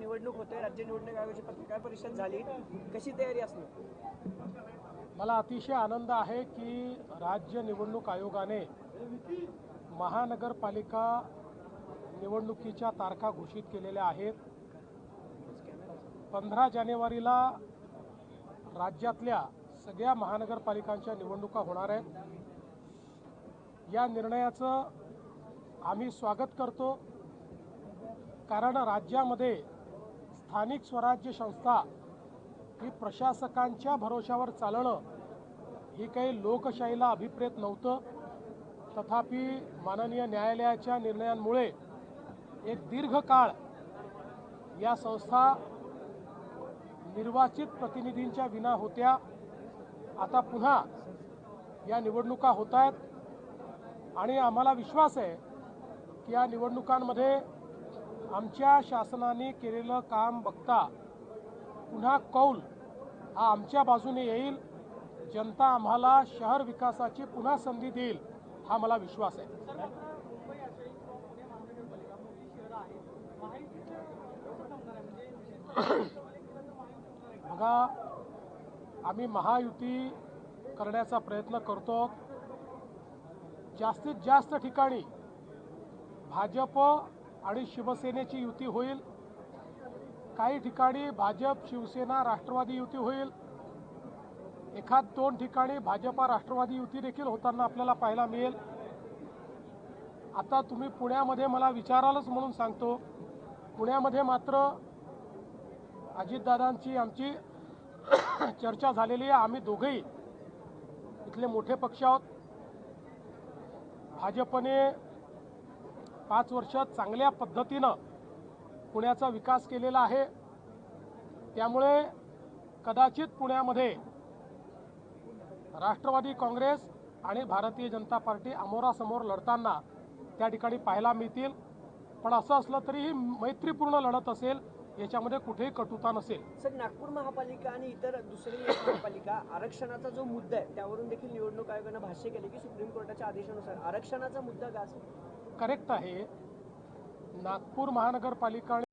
निवडणूक होते राज्य निवडणूक आयोगाची पत्रकार परिषद झाली. कशी तयारी असणार मला अतिशय आनंद आहे की राज्य निवडणूक आयोगाने महानगरपालिका निवडणुकीच्या तारखा घोषित केलेल्या आहेत. पंधरा जानेवारीला राज्यातल्या सगळ्या महानगरपालिकांच्या निवडणुका होणार आहेत. या निर्णयाचं आम्ही स्वागत करतो. कारण राज्यामध्ये स्थानिक स्वराज्य संस्था ही प्रशासकांच्या भरोशावर चालणं ही काही लोकशाहीला अभिप्रेत नव्हतं. तथापि माननीय न्यायालयाच्या निर्णयांमुळे एक दीर्घकाळ या संस्था निर्वाचित प्रतिनिधींच्या विना होत्या. आता पुन्हा या निवडणुका होत आहेत आणि आम्हाला विश्वास आहे की या निवडणुकांमध्ये आमच्या शासनाने केलेलं काम बघता पुन्हा कौल हा आमच्या बाजूने येईल. जनता आम्हाला शहर विकासाची पुन्हा संधी देईल हा मला विश्वास आहे. बघा आम्ही महायुती करण्याचा प्रयत्न करतो. जास्तीत जास्त ठिकाणी भाजप आणि शिवसेनेची युती होईल. काही ठिकाणी भाजप शिवसेना राष्ट्रवादी युती होईल. एखाद दोन ठिकाणी भाजपा राष्ट्रवादी युती देखील होताना आपल्याला पाहायला मिळेल. आता तुम्ही पुण्यामध्ये मला विचारालच म्हणून सांगतो. पुण्यामध्ये मात्र अजितदादांची आमची चर्चा झालेली आहे. आम्ही दोघेही इथले मोठे पक्ष आहोत. भाजपने पाच वर्ष चांगल्या पद्धतीनं पुण्याचा विकास केलेला आहे. त्यामुळे कदाचित पुण्यामध्ये राष्ट्रवादी काँग्रेस आणि भारतीय जनता पार्टी अमोरासमोर लढताना त्या ठिकाणी पाहायला मिळतील. पण असं असलं तरीही मैत्रीपूर्ण लढत असेल याच्यामध्ये कुठेही कटुता नसेल. सर नागपूर महापालिका आणि इतर दुसरी महापालिका आरक्षणाचा जो मुद्दा आहे त्यावरून देखील निवडणूक आयोगानं भाष्य केले की सुप्रीम कोर्टाच्या आदेशानुसार आरक्षणाचा मुद्दा का असेल? करेक्ट आहे. नागपूर महानगरपालिका आणि